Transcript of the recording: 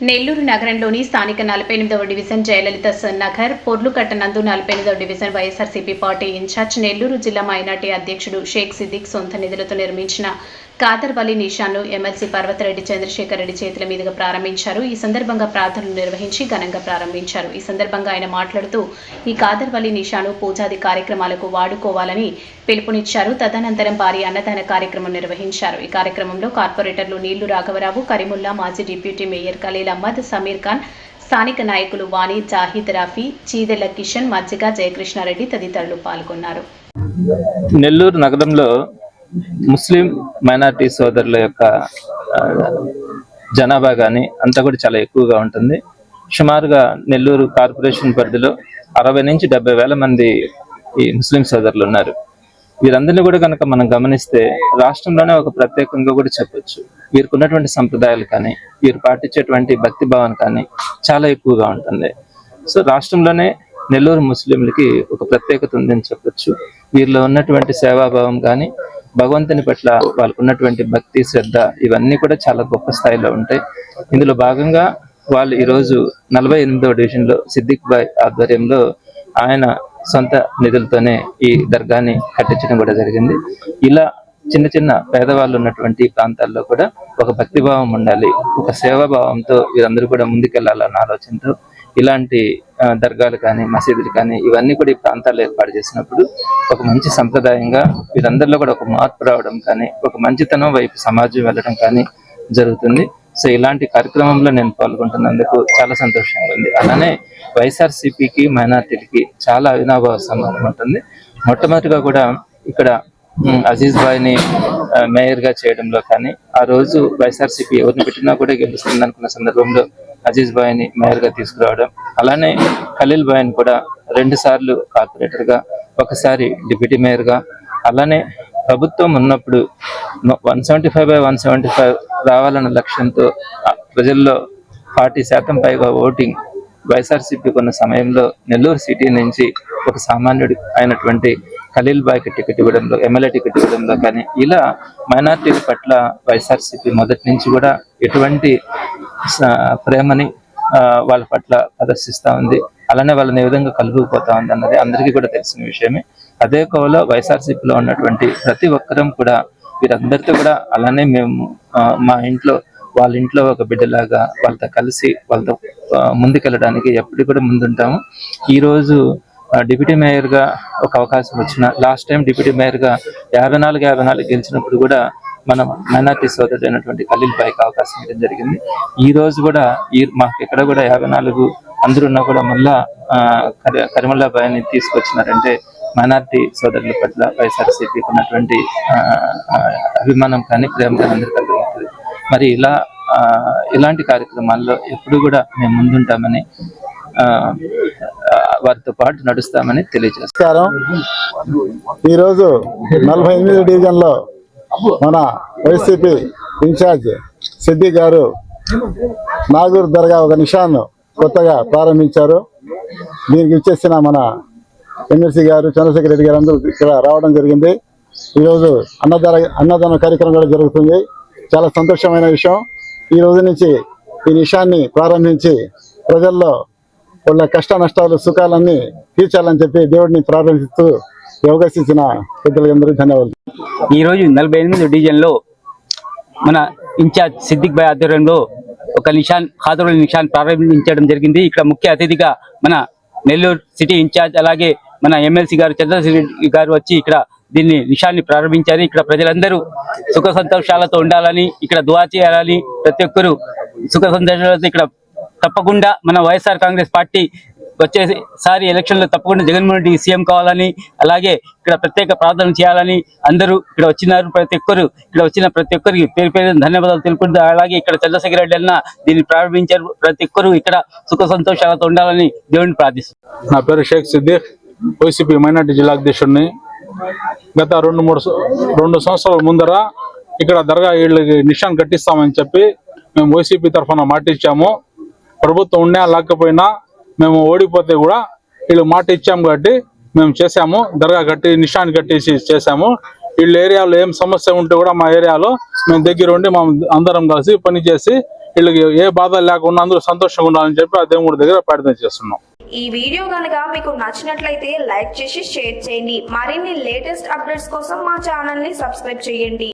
నెల్లూరు నగరంలోని స్థానిక నలభై ఎనిమిదవ డివిజన్ జయలలిత సన్ నగర్ పొర్లుకట్ట నందు నలభై ఎనిమిదవ division YSRCP party incharge Nellore జిల్లా మైనార్టీ అధ్యక్షుడు షేక్ సిద్దిక్ సొంత నిధులతో నిర్మించిన కాదర్వలి నిషాను ఎమ్మెల్సీ పర్వతరెడ్డి చంద్రశేఖర్ రెడ్డి చేతుల మీదుగా ప్రారంభించారు. ఈ సందర్భంగా ప్రార్థనలు నిర్వహించి ఘనంగా ప్రారంభించారు. ఈ సందర్భంగా ఆయన మాట్లాడుతూ ఈ కాదర్వలి నిషాను పూజాది కార్యక్రమాలకు వాడుకోవాలని పిలుపునిచ్చారు. తదనంతరం భారీ అన్నదాన కార్యక్రమం నిర్వహించారు. ఈ కార్యక్రమంలో కార్పొరేటర్లు నీళ్ళు రాఘవరావు కరీముల్లా మాజీ డిప్యూటీ మేయర్ ఖలీల్ అహ్మద్ సమీర్ ఖాన్ స్థానిక నాయకులు వాణి జాహిద్ రఫీ చీదెల కిషన్ మజ్జిగ జయకృష్ణారెడ్డి తదితరులు పాల్గొన్నారు. నెల్లూరు నగరంలో ముస్లిం మైనార్టీ సోదరుల యొక్క జనాభా కానీ అంతా కూడా చాలా ఎక్కువగా ఉంటుంది. సుమారుగా నెల్లూరు కార్పొరేషన్ పరిధిలో అరవై నుంచి డెబ్బై వేల మంది ఈ ముస్లిం సోదరులు ఉన్నారు. వీరందరినీ కూడా కనుక మనం గమనిస్తే రాష్ట్రంలోనే ఒక ప్రత్యేకంగా కూడా చెప్పొచ్చు. వీరికి ఉన్నటువంటి సంప్రదాయాలు కానీ వీరు పాటించేటువంటి భక్తి భావన కానీ చాలా ఎక్కువగా ఉంటుంది. సో రాష్ట్రంలోనే నెల్లూరు ముస్లింలకి ఒక ప్రత్యేకత ఉందని చెప్పొచ్చు. వీరిలో ఉన్నటువంటి సేవాభావం కానీ భగవంతుని పట్ల వాళ్ళకు ఉన్నటువంటి భక్తి శ్రద్ధ ఇవన్నీ కూడా చాలా గొప్ప స్థాయిలో ఉంటాయి. ఇందులో భాగంగా వాళ్ళు ఈరోజు నలభై ఎనిమిదవ డివిజన్లో సిద్దిక్ బాయ్ ఆధ్వర్యంలో ఆయన సొంత నిధులతోనే ఈ దర్గాని కట్టించడం కూడా జరిగింది. ఇలా చిన్న చిన్న పేదవాళ్ళు ఉన్నటువంటి ప్రాంతాల్లో కూడా ఒక భక్తిభావం ఉండాలి ఒక సేవాభావంతో వీరందరూ కూడా ముందుకెళ్ళాలన్న ఆలోచనతో ఇలాంటి దర్గాలు కానీ మసీదులు కానీ ఇవన్నీ కూడా ఈ ప్రాంతాల్లో ఏర్పాటు చేసినప్పుడు ఒక మంచి సంప్రదాయంగా వీరందరిలో కూడా ఒక మార్పు రావడం కానీ ఒక మంచితనం వైపు సమాజం వెళ్ళడం కానీ జరుగుతుంది. సో ఇలాంటి కార్యక్రమంలో నేను పాల్గొంటున్నందుకు చాలా సంతోషంగా ఉంది. అలానే వైఎస్ఆర్సీపీకి మైనార్టీలకి చాలా అవినాభావ సంబంధం ఉంటుంది. మొట్టమొదటిగా కూడా ఇక్కడ అజీజ్ భాయ్ని ని మేయర్గా చేయడంలో కానీ ఆ రోజు వైఎస్ఆర్సీపీ ఎవరిని పెట్టినా కూడా గెలుస్తుంది అనుకున్న సందర్భంలో అజీజ్ భాయ్ని ని మేయర్గా తీసుకురావడం అలానే ఖలీల్ బాయ్ని కూడా రెండు సార్లు కార్పొరేటర్గా ఒకసారి డిప్యూటీ మేయర్గా అలానే ప్రభుత్వం ఉన్నప్పుడు one seventy five by one seventy five రావాలన్న లక్ష్యంతో ప్రజల్లో ఫార్టీ శాతం పైగా ఓటింగ్ వైఎస్ఆర్సీపీ కొన్న సమయంలో నెల్లూరు సిటీ నుంచి ఒక సామాన్యుడు అయినటువంటి ఖలీల్ బాయ్కి టికెట్ ఇవ్వడంలో ఎమ్మెల్యే టికెట్ ఇవ్వడంలో కానీ ఇలా మైనార్టీల పట్ల వైఎస్ఆర్సీపీ మొదటి నుంచి కూడా ఎటువంటి ప్రేమని వాళ్ళ పట్ల ప్రదర్శిస్తూ ఉంది. అలానే వాళ్ళని ఏ విధంగా కలుగుపోతా ఉంది అన్నది అందరికీ కూడా తెలిసిన విషయమే. అదే కోవలో వైఎస్ఆర్సీపీలో ఉన్నటువంటి ప్రతి ఒక్కరం కూడా వీరందరితో కూడా అలానే మేము మా ఇంట్లో వాళ్ళ ఇంట్లో ఒక బిడ్డలాగా వాళ్ళతో కలిసి వాళ్ళతో ముందుకెళ్ళడానికి ఎప్పుడు కూడా ముందుంటాము. ఈ రోజు డిప్యూటీ మేయర్గా ఒక అవకాశం వచ్చిన లాస్ట్ టైం డిప్యూటీ మేయర్గా యాభై నాలుగు యాభై నాలుగు గెలిచినప్పుడు కూడా మనం మైనార్టీ సోదరుడు అయినటువంటి ఖలీల్ బాయ్కి అవకాశం ఇవ్వడం జరిగింది. ఈ రోజు కూడా ఈ మాకు ఇక్కడ కూడా యాభై నాలుగు అందరున్నా కూడా మళ్ళా ఆ, కరి- కరిమల్లా బాయ్ని తీసుకొచ్చినారంటే మైనార్టీ సోదరుల పట్ల వైఎస్ఆర్సీపీకి ఉన్నటువంటి ఆ, అభిమానం కానీ ప్రేమ కానీ అందరికీ అర్థమవుతుంది మరి ఇలా ఆ, ఇలాంటి కార్యక్రమాల్లో ఎప్పుడు కూడా మేము ముందుంటామని ఆ, వారితో పాటు నడుస్తామని తెలియజేస్తాం ఈరోజు నలభై ఎనిమిది డివిజన్లో మన వైసీపీ ఇన్ఛార్జ్ సిద్ది గారు నాగూర్ దర్గా ఒక నిషాను కొత్తగా ప్రారంభించారు. దీనికి ఇచ్చేసిన మన ఎమ్మెల్సీ గారు చంద్రశేఖర్ రెడ్డి గారు అందరూ ఇక్కడ రావడం జరిగింది. ఈరోజు అన్నదాన అన్నదాన కార్యక్రమం కూడా జరుగుతుంది. చాలా సంతోషమైన విషయం. ఈ రోజు నుంచి ఈ విషయాన్ని ప్రారంభించి ప్రజల్లో వాళ్ళ కష్ట నష్టాలు సుఖాలన్నీ తీర్చాలని చెప్పి దేవుడిని ప్రారంభిస్తూ అవకాశించిన అవకాశం పెద్దలందరికీ ధన్యవాదాలు. ఈ రోజు నలభై ఎనిమిది డివిజన్లో మన ఇన్ఛార్జ్ సిద్దిక్ భాయ్ ఆధ్వర్యంలో ఒక నిషాన్ ఖాదరుల నిషాన్ ప్రారంభించడం జరిగింది. ఇక్కడ ముఖ్య అతిథిగా మన నెల్లూరు సిటీ ఇన్ఛార్జ్ అలాగే మన ఎమ్మెల్సీ గారు చంద్రశేఖర్ గారు వచ్చి ఇక్కడ దీన్ని నిషాన్ని ప్రారంభించారు. ఇక్కడ ప్రజలందరూ సుఖ సంతోషాలతో ఉండాలని ఇక్కడ దువా చేయాలని ప్రతి ఒక్కరూ సుఖ సంతోషాలతో ఇక్కడ తప్పకుండా మన వైఎస్ఆర్ కాంగ్రెస్ పార్టీ వచ్చేసారి ఎలక్షన్లో తప్పకుండా జగన్మోహన్ రెడ్డి సీఎం కావాలని అలాగే ఇక్కడ ప్రత్యేక ప్రార్థన చేయాలని అందరూ ఇక్కడ వచ్చినారు. ప్రతి ఒక్కరు ఇక్కడ వచ్చిన ప్రతి ఒక్కరికి పేరు పేరు ధన్యవాదాలు తెలుపుకుంటూ అలాగే ఇక్కడ చంద్రశేఖర రెడ్డి అన్న దీన్ని ప్రారంభించారు. ప్రతి ఒక్కరు ఇక్కడ సుఖ సంతోషాలతో ఉండాలని దేవుడిని ప్రార్థిస్తున్నారు నా పేరు షేక్ సిద్దిక్ వైసీపీ మైనార్టీ జిల్లా అధ్యక్షుడిని. గత రెండు మూడు రెండు సంవత్సరాల ముందర ఇక్కడ దర్గా వీళ్ళకి నిషాన్ కట్టిస్తామని చెప్పి మేము వైసీపీ తరఫున మాట ఇచ్చాము ప్రభుత్వం ఉన్నా లేకపోయినా మేము ఓడిపోతే కూడా వీళ్ళు మాట ఇచ్చాము కాబట్టి మేము చేసాము దర్గా కట్టి నిషాన్ కట్టేసి చేసాము వీళ్ళ ఏరియాలో ఏం సమస్య ఉంటే కూడా మా ఏరియాలో మేము దగ్గర ఉండి మా అందరం కలిసి పనిచేసి వీళ్ళకి ఏ బాధ లేకుండా అందరూ సంతోషంగా ఉండాలని చెప్పి ఆ దేవుడి దగ్గర ప్రార్థన చేస్తున్నాం. ఈ వీడియో కనుక మీకు నచ్చినట్లయితే లైక్ చేసి షేర్ చేయండి. మరిన్ని లేటెస్ట్ అప్డేట్స్ కోసం మా ఛానల్ని సబ్స్క్రైబ్ చేయండి.